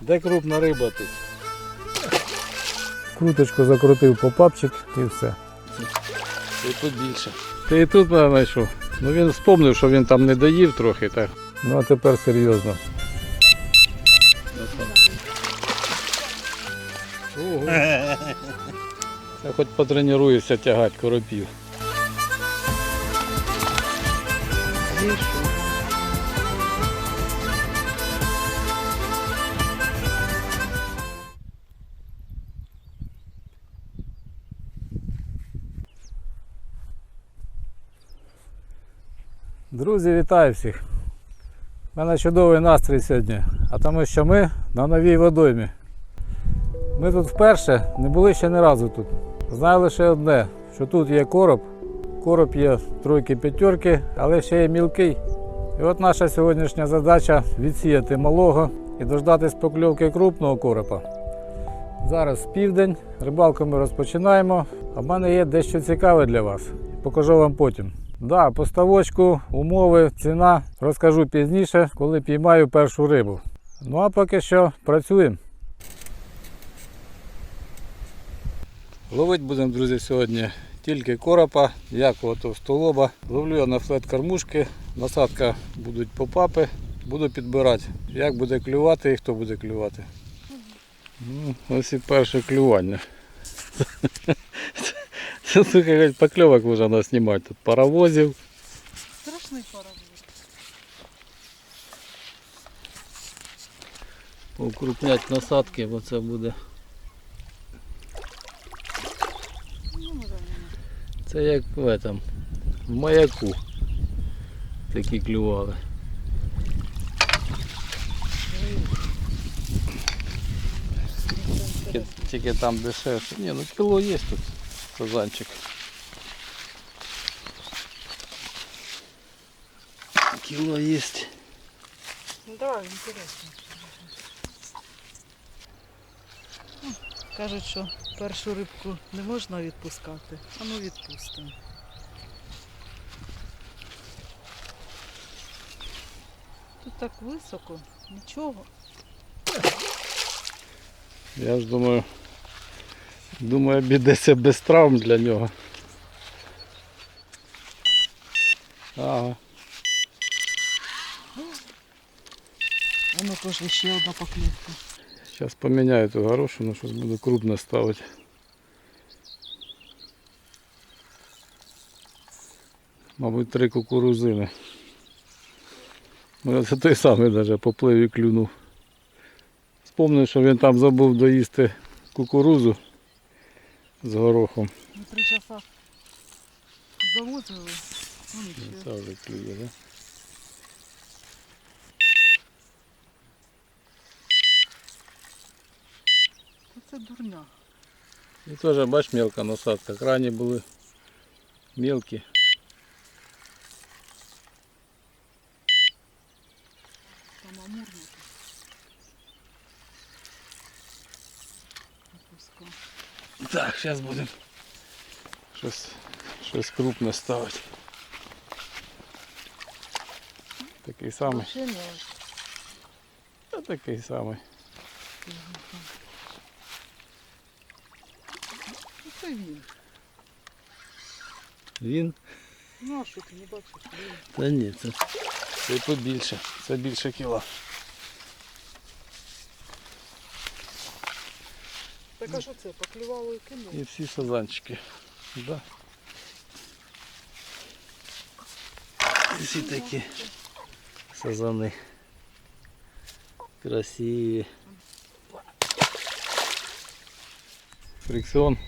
Де крупна риба тут? Круточку закрутив попапчик і все. І тут більше. Ти і тут мене знайшов. Ну він вспомнив, що він там не доїв трохи, так. Ну а тепер серйозно. Ого. Це хоч потренуєшся тягати коропів. Друзі, вітаю всіх! У мене чудовий настрій сьогодні, а тому що ми на новій водоймі. Ми тут вперше не були ще ні разу тут. Знаю лише одне, що тут є короб. Короб є тройки п'ятерки, але ще є мілкий. І от наша сьогоднішня задача відсіяти малого і дождатись покльовки крупного коропа. Зараз південь, рибалку ми розпочинаємо, а в мене є дещо цікаве для вас. Покажу вам потім. Да, поставочку, умови, ціна розкажу пізніше, коли піймаю першу рибу. Ну а поки що працюємо. Ловити будемо, друзі, сьогодні тільки коропа, якого товстолоба. Ловлю я на флет кормушки, насадка будуть попапи. Буду підбирати, як буде клювати і хто буде клювати. Ну, ось і перше клювання. Це сука, геть, покльовок можна знімати. Тут паровозів. Страшний паровоз. Укрупнять насадки, бо це буде. Ну, може, Це як в этом, в маяку такі клювали. Тільки, тільки там дешевше. Ні, ну кіло є тут Сазанчик. Кіло є. Ну давай, інтересно. Ну, Кажуть, що першу рибку не можна відпускати, а ми відпустимо. Тут так високо, нічого. Я ж думаю, думаю, обійдеться без травм для нього. Ага. А ну пошли ще одна поклівка. Зараз поміняю ту горошину, щось буду крупно ставити. Мабуть, три кукурузини. Ну, Це той самий даже поплив і клюнув. Спомнив, що він там забув доїсти кукурузу з горохом. Ми три часа завозили. Ну нічого. Це вже клює, да? Це дурня. І теж, бач, мелка насадка. Крані були мелкі. Зараз будемо щось, щось крупне ставити. Такий самий. Та такий самий. Це він. Він? Ну, а що ти не бачиш? Та ні, це, це побільше. Це більше кіла. Так а що це? Поклювало і кинуло? І всі сазанчики. Да. І всі такі сазани. Красиві. Фрикціон.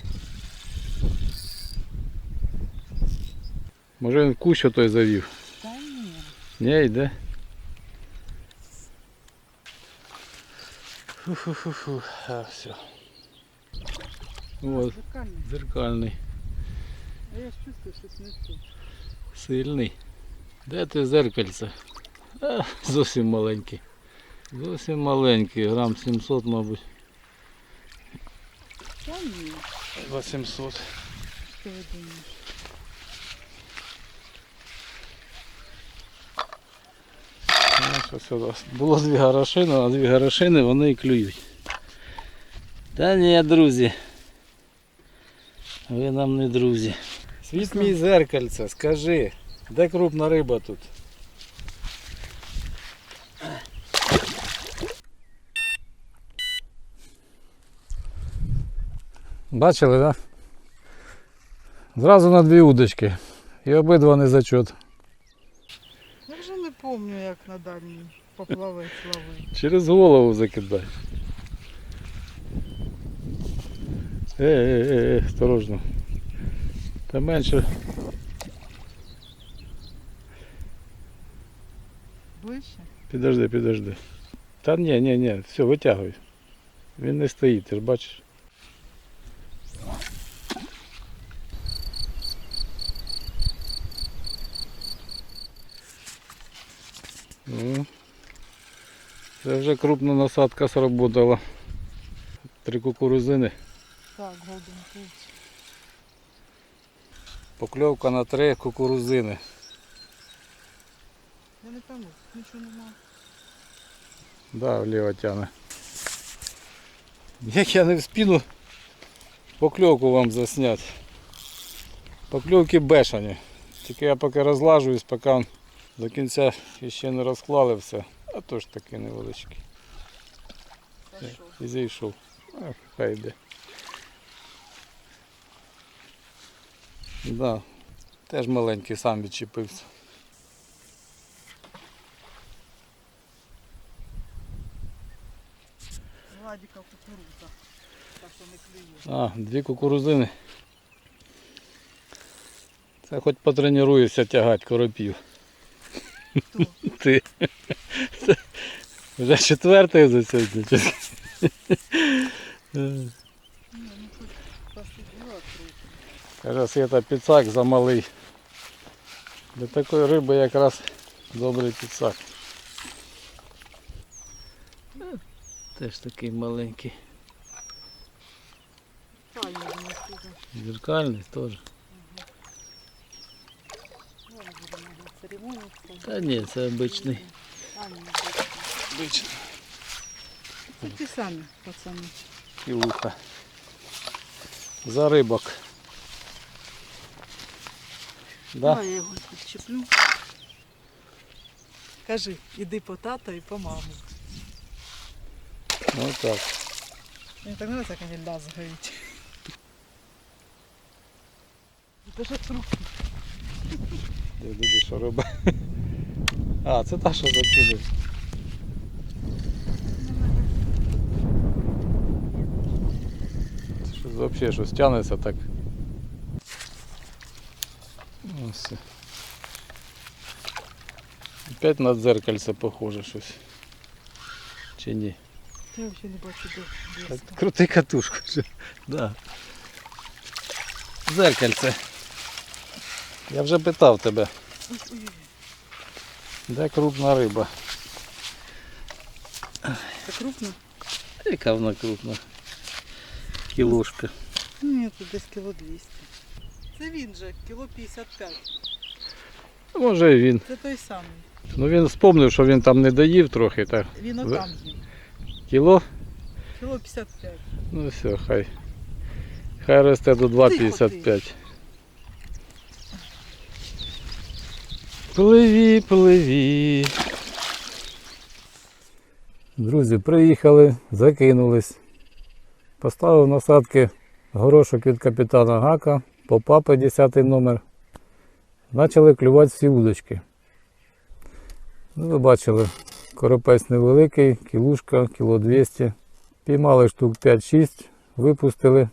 Може він в кущу той завів? Та ні. Не, йде. Фу-фу-фу-фу. А, все. От, Зеркальний. зеркальний. А я ж чувствую, щось не то. Сильний. Де ти зеркальце? А, зовсім маленький. Зовсім маленький, грам 700, мабуть. Та ні. 800. Що ти думаєш? Ну, Ось у нас було дві горошини, а дві горошини вони і клюють. Та ні, друзі. Ви нам не друзі. Світ мій зеркальце, скажи, де крупна риба тут? Бачили, так? Да? Зразу на дві удочки. І обидва не зачот. Я вже не пам'ятаю, як на дальній поплавець ловив. Через голову закидай. Е, е, е, е, осторожно. Та менше. Ближче? Підожди, підожди. Та ні, ні, ні, все, витягуй. Він не стоїть, ти ж бачиш. Ну, це вже крупна насадка сработала. Три кукурузини. Так, Голден Пулс. Покльовка на три кукурузини. Я не пойму, нічого нема. Да, вліво тягне. Як я не вспіну покльовку вам засняти. Покльовки бешені. Тільки я поки розлажуюсь, поки до кінця ще не розклали все. А то ж таки невеличкий. І зійшов. Ах, хай йде. Да. Теж маленький сам відчепився. Владіка кукуруза. Так що не клює. А, дві кукурузини. Це хоч потренуюся тягати коропів. Хто? Ти. Вже четвертий за сьогодні. чи? Ні, ну хоч посиділа трохи. Каже, Свята підсак замалий. Для такої риби якраз добрий підсак. Теж такий маленький. Та, я думаю, що це. Зеркальний теж. Ну, будемо церемонитися. Та ні, це обичний. А, ні, Обичний. Це ті самі, пацани. Кілуха. За рибок. Да? А, я його підчеплю. Кажи, іди по тата і по маму. Ну так. Мені так подобається, як вони лязгають. Це ж труп. Диви, що риба. А, це та, що закидав. Це щось взагалі щось тягнеться так. Ось. Опять на дзеркальце похоже щось. Чи ні? Я взагалі не бачу де. де Так, це. крути катушку. вже. Да. Зеркальце. Я вже питав тебе, Ой, ой, ой. де крупна риба. Це крупно? Яка вона крупна. Кілушка. Ні, тут десь кіло 200. Це він же, кіло 55. Може і він. Це той самий. Ну він вспомнив, що він там не доїв трохи. Так. Він отам їв. Кіло? Кіло 55. Ну все, хай. Хай росте до 2,55. Пливі, пливі. Друзі, приїхали, закинулись. Поставив насадки горошок від капітана Гака, попапи 10 номер. Почали клювати всі удочки. Ну, ви бачили, коропець невеликий, кілушка, кіло 200. Піймали штук 5-6, випустили.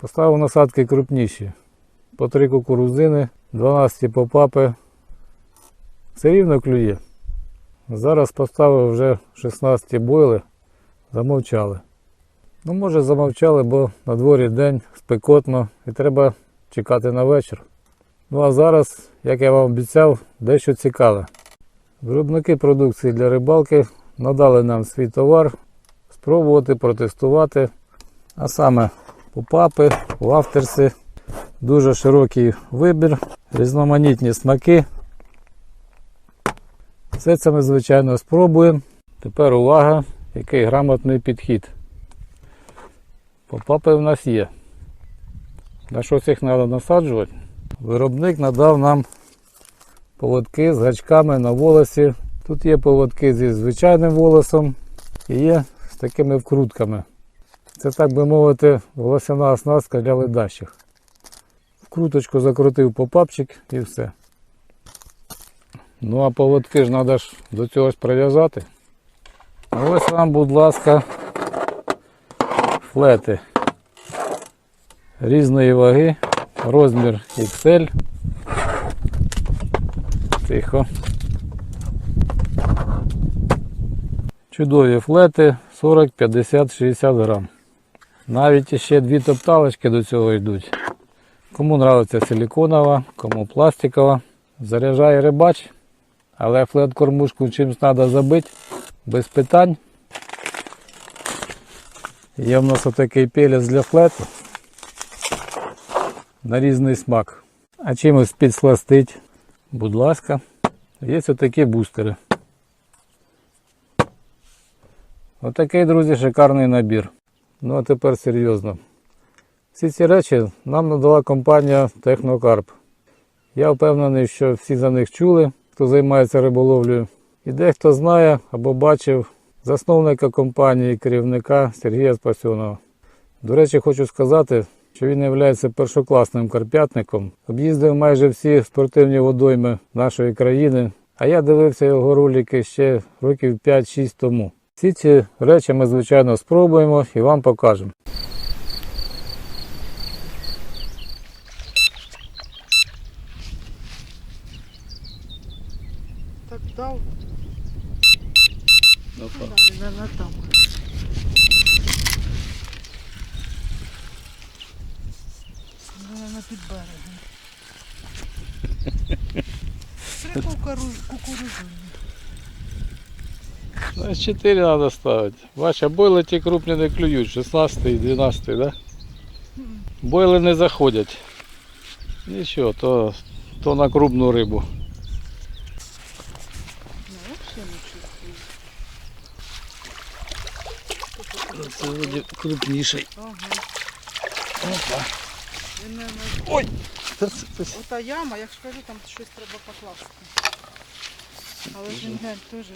Поставив насадки крупніші. По три кукурузини, 12 попапи. Все рівно клює. Зараз поставив вже 16 бойли, замовчали. Ну, може, замовчали, бо на дворі день спекотно і треба чекати на вечір. Ну а зараз, як я вам обіцяв, дещо цікаве. Виробники продукції для рибалки надали нам свій товар спробувати, протестувати. А саме попапи, вафтерси, дуже широкий вибір, різноманітні смаки. Все це ми, звичайно, спробуємо. Тепер увага, який грамотний підхід. Попапи в нас є. На щось їх треба насаджувати. Виробник надав нам поводки з гачками на волосі. Тут є поводки зі звичайним волосом і є з такими вкрутками. Це, так би мовити, волосяна оснастка для ледачих. Вкруточку закрутив попапчик і все. Ну а поводки ж треба ж до цього ж прив'язати. Ось вам, будь ласка, флети різної ваги, розмір XL. Тихо. Чудові флети 40, 50, 60 грам. Навіть ще дві топталочки до цього йдуть. Кому нравиться силиконова, кому пластикова. Заряджає рибач, але флет кормушку чимось треба забити, без питань. Є в нас отакий пелець для флету на різний смак. А чимось підсластить, будь ласка, є отакі бустери. Отакий, друзі, шикарний набір. Ну а тепер серйозно. Всі ці речі нам надала компанія Технокарп. Я впевнений, що всі за них чули, хто займається риболовлею. І дехто знає або бачив засновника компанії, керівника Сергія Спасьонова. До речі, хочу сказати, що він є першокласним карп'ятником, об'їздив майже всі спортивні водойми нашої країни, а я дивився його ролики ще років 5-6 тому. Всі ці речі ми, звичайно, спробуємо і вам покажемо. Так дав. Ну, да, наверное, там. Наверное, під берегом. Три кукуру- кукурузини. Ну, 4 треба ставити. Бач, а бойли ті крупні не клюють, 16 і 12, да? Бойли не заходять. Нічого, то, то на крупну рибу. Ну. Це вроді крупніший. Ага. Опа. Він, Ой! Ота яма, як ж кажу, там щось треба покласти. Але ж він глянь теж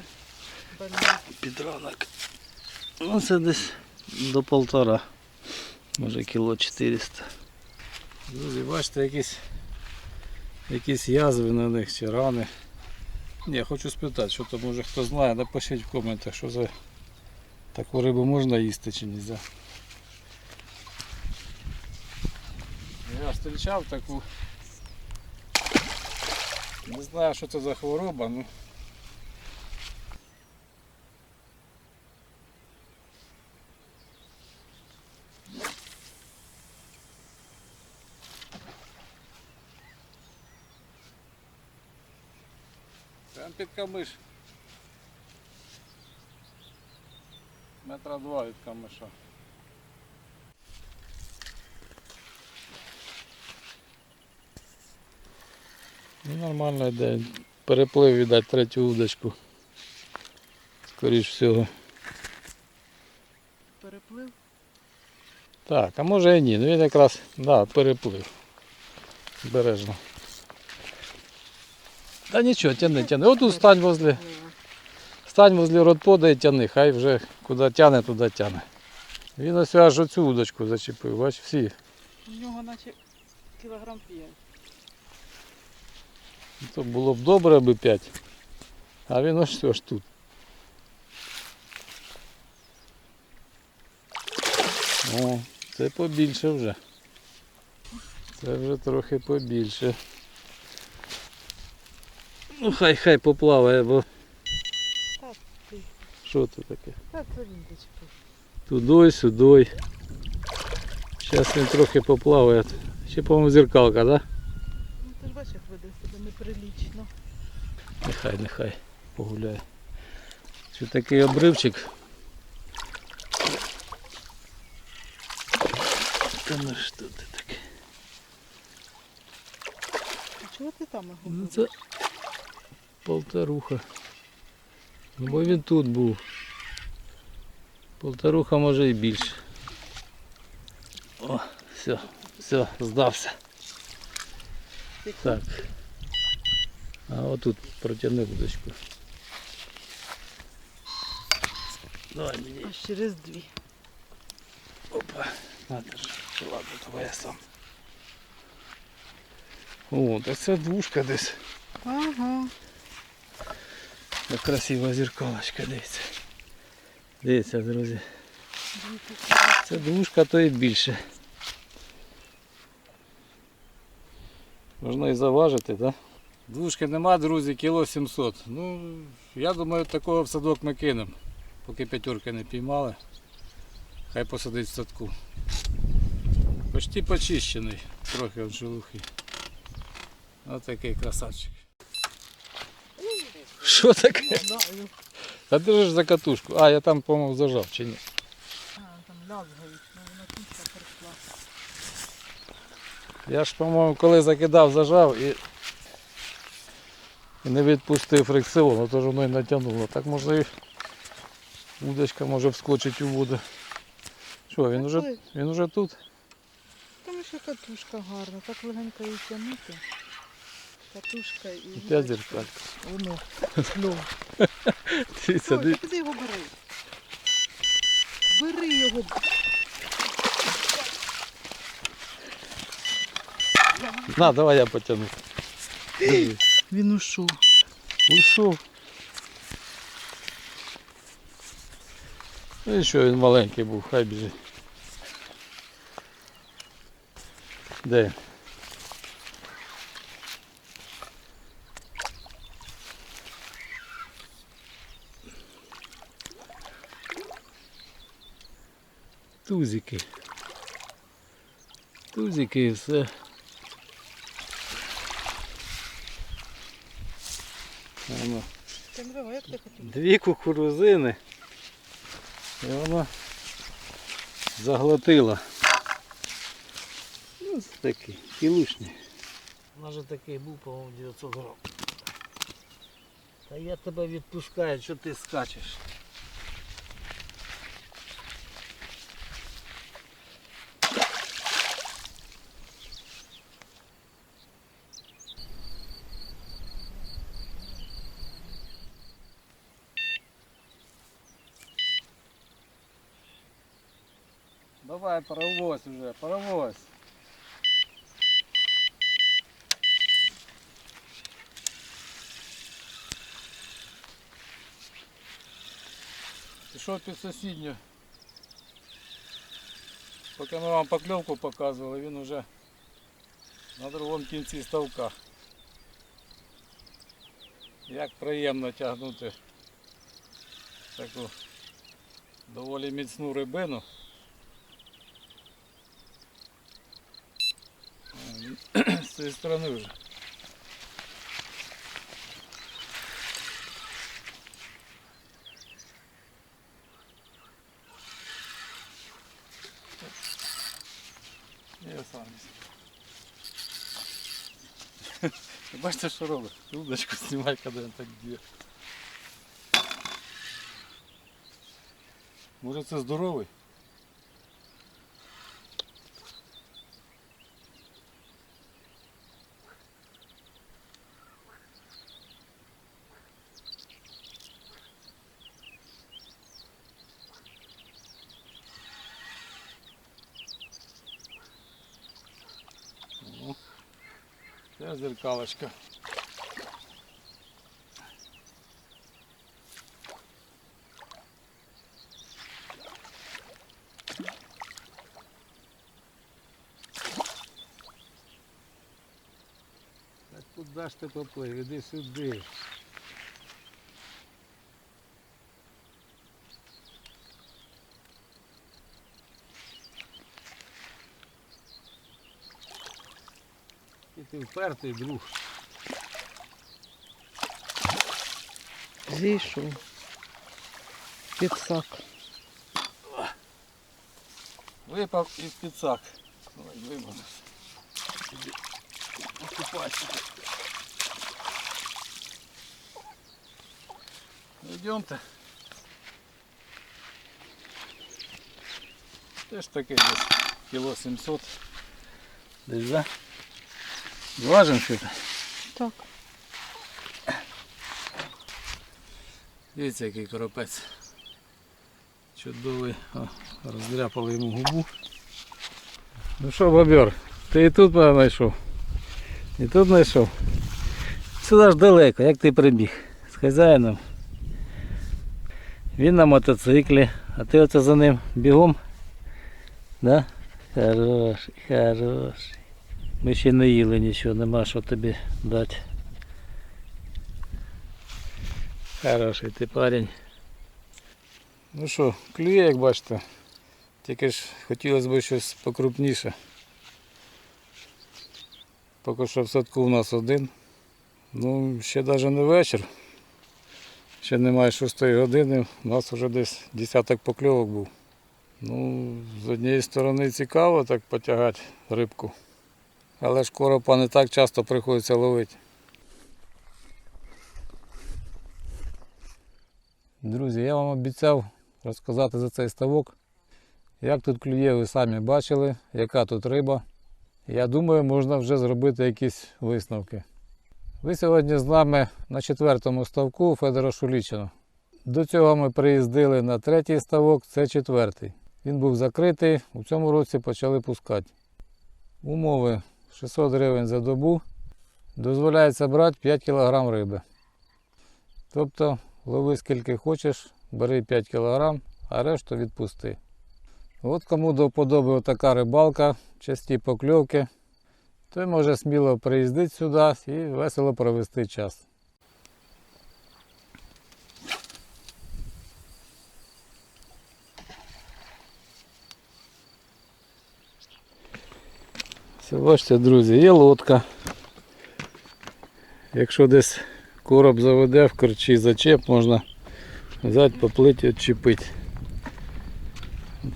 больний. Підранок. Ну це десь до полтора. Може кіло 400. Друзі, бачите, якісь, якісь язви на них чи рани. Ні, хочу спитати, що то може хто знає, напишіть в коментах, що за таку рибу можна їсти чи не можна. Я зустрічав таку. Не знаю, що це за хвороба, ну. Прям під камиш. Метра два від камиша. Нормально йде. Переплив, віддать третю удочку. Скоріш всього. Переплив. Так, а може і ні. Ну він якраз, да, переплив. Бережно. Та нічого, тяни, тяни. Отут стань возле. Стань возле родпода і тяни, хай вже куди тяне, туди тяне. Він ось аж оцю удочку зачепив, бач, всі. У нього наче кілограм п'ять. То було б добре аби 5. А він ось все ж тут. О, це побільше вже. Це вже трохи побільше. Ну хай хай поплаває, бо що це таке? Тудой, сюдой. Зараз він трохи поплаває. Ще, по-моєму, зеркалка, так? Да? Ну ти ж бачиш, як неприлічно. Нехай, нехай погуляє. Що такий обривчик. Та ну що ти таке? А чого ти там його? Ну це полторуха. Ну бо він тут був. Полторуха може і більше. О, все, все, здався. Так. А отут протягни вудочку. Давай мені. Аж через дві. Опа. На, держи. Чи Ладно, давай я сам. О, так це двушка десь. Ага. Як красива зеркалочка, дивіться. Дивіться, друзі. Це двушка, то і більше. Можна і заважити, так? Да? Двушки нема, друзі, кіло 700. Ну, я думаю, такого в садок ми кинемо. Поки п'ятерки не піймали. Хай посадить в садку. Почти почищений, трохи від шелухи. Ось такий красавчик. Що таке? А ж за катушку. А, я там, по-моєму, зажав чи ні? А, там лязгають, вона кінця. Я ж, по-моєму, коли закидав, зажав і, і не відпустив фрикціон, а то ж воно і натягнуло. Так можна і удочка може вскочити у воду. Що, він уже, він уже тут? Тому що катушка гарна, так легенько її тягнути. Катушка і... Опять зеркалька. Воно. Ну. Дивіться, Ой, куди його бери? Бери його. На, давай я потягну. Диви, Він ушов. Уйшов. Ну і що він маленький був, хай біжить. Де? Тузики. Тузики і все. Воно. Дві кукурузини. І вона заглотила. Ну, це кілушні. Вона же такий був, по-моєму, 900 грам. Та я тебе відпускаю, що ти скачеш. Давай, паровоз уже, паровоз. Пішов під сусідню. Поки ми вам покльовку показували, він уже на другому кінці ставка. Як приємно тягнути таку доволі міцну рибину. З цієї сторони вже. Я сам. Ви Бачите, що робить? Удочку знімай, коли він так б'є. Може це здоровий? Це зеркалочка. Так куди ж ти поплив? Іди сюди. Ти впертий друг. Зійшов. Підсак. Випав із підсак. Давай виманусь. Іди. Окупайся. Йдемте. Теж таки десь кіло 700. Десь, да? Важим що то. Так. Дивіться, який коропець. Чудовий. О, роздряпали йому губу. Ну що, бобер, ти і тут мене знайшов? І тут знайшов. Сюди ж далеко, як ти прибіг з хазяїном. Він на мотоциклі, а ти оце за ним бігом. Да? Хороший, хороший. Ми ще не їли нічого, нема що тобі дати. Хороший ти парень. Ну що, клює, як бачите. Тільки ж хотілося б щось покрупніше. Поки що в садку у нас один. Ну, ще навіть не вечір. Ще немає 6 години. У нас вже десь десяток покльовок був. Ну, з однієї сторони цікаво так потягати рибку. Але ж коропа не так часто приходиться ловити. Друзі, я вам обіцяв розказати за цей ставок. Як тут клює, ви самі бачили, яка тут риба. Я думаю, можна вже зробити якісь висновки. Ви сьогодні з нами на четвертому ставку Федора Шулічина. До цього ми приїздили на третій ставок, це четвертий. Він був закритий, у цьому році почали пускати. Умови 600 гривень за добу. Дозволяється брати 5 кг риби. Тобто лови скільки хочеш, бери 5 кг, а решту відпусти. От кому до вподоби така рибалка, часті покльовки, той може сміло приїздити сюди і весело провести час. Все, бачите, друзі, є лодка. Якщо десь короб заведе в корчі зачеп, можна взяти, поплити, відчепити.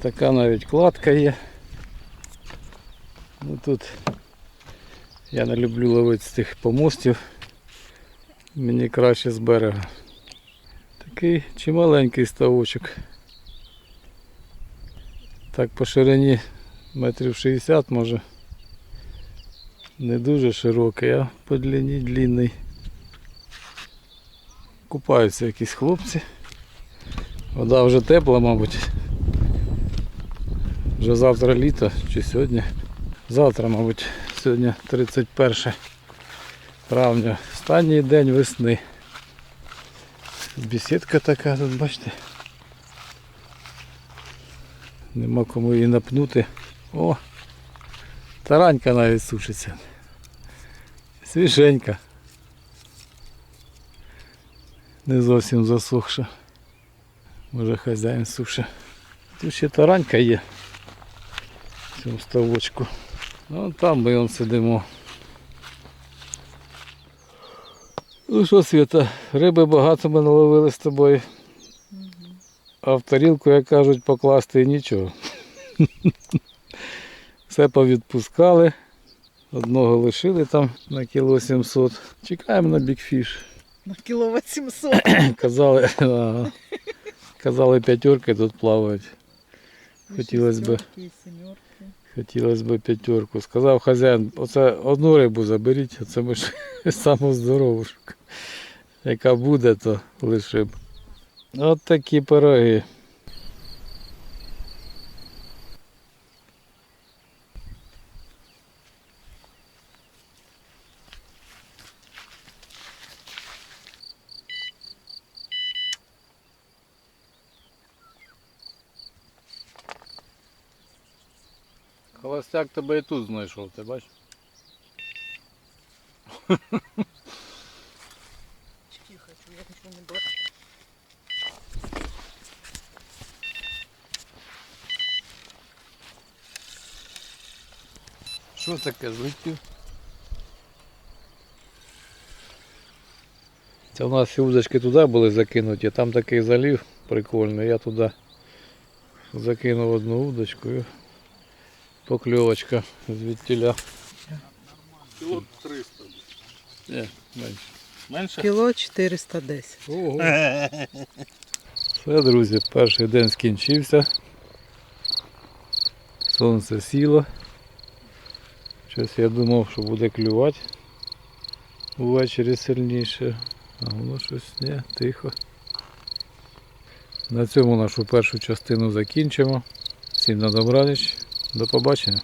Така навіть кладка є. Ну, тут я не люблю ловити з тих помостів. Мені краще з берега. Такий чималенький ставочок. Так по ширині метрів 60 може. Не дуже широкий, а по длині длинний. Купаються якісь хлопці. Вода вже тепла, мабуть. Вже завтра літо чи сьогодні. Завтра, мабуть, сьогодні 31 травня. Останній день весни. Бесідка така тут, бачите. Нема кому її напнути. О! Таранька навіть сушиться. Свіженька. Не зовсім засохша. Може хазяїн суше. Тут ще таранька є в цьому ставочку. Ну там ми он сидимо. Ну що, Свята, риби багато ми наловили з тобою. А в тарілку, як кажуть, покласти і нічого. Все повідпускали. Одного лишили там на кіло 700. Чекаємо на бікфіш. На кіло 800. Казали, ага. казали п'ятерки тут плавають. Хотілося б. Хотілося б п'ятерку. Сказав хазяїн, оце одну рибу заберіть, оце ми ж саму здорову, яка буде, то лишив. От такі пироги. Холостяк тебе і тут знайшов, ти бачиш? Щоб я нічого не було. Що таке злетів? Це у нас всі удочки туди були закинуті, там такий залів прикольний, я туди закинув одну удочку покльовочка звідтіля. Кіло 300. Ні, менше. Менше? Кіло 410. Ого. Все, друзі, перший день скінчився. Сонце сіло. Щось я думав, що буде клювати ввечері сильніше. А воно щось не, тихо. На цьому нашу першу частину закінчимо. Всім на добраніч. До побачення.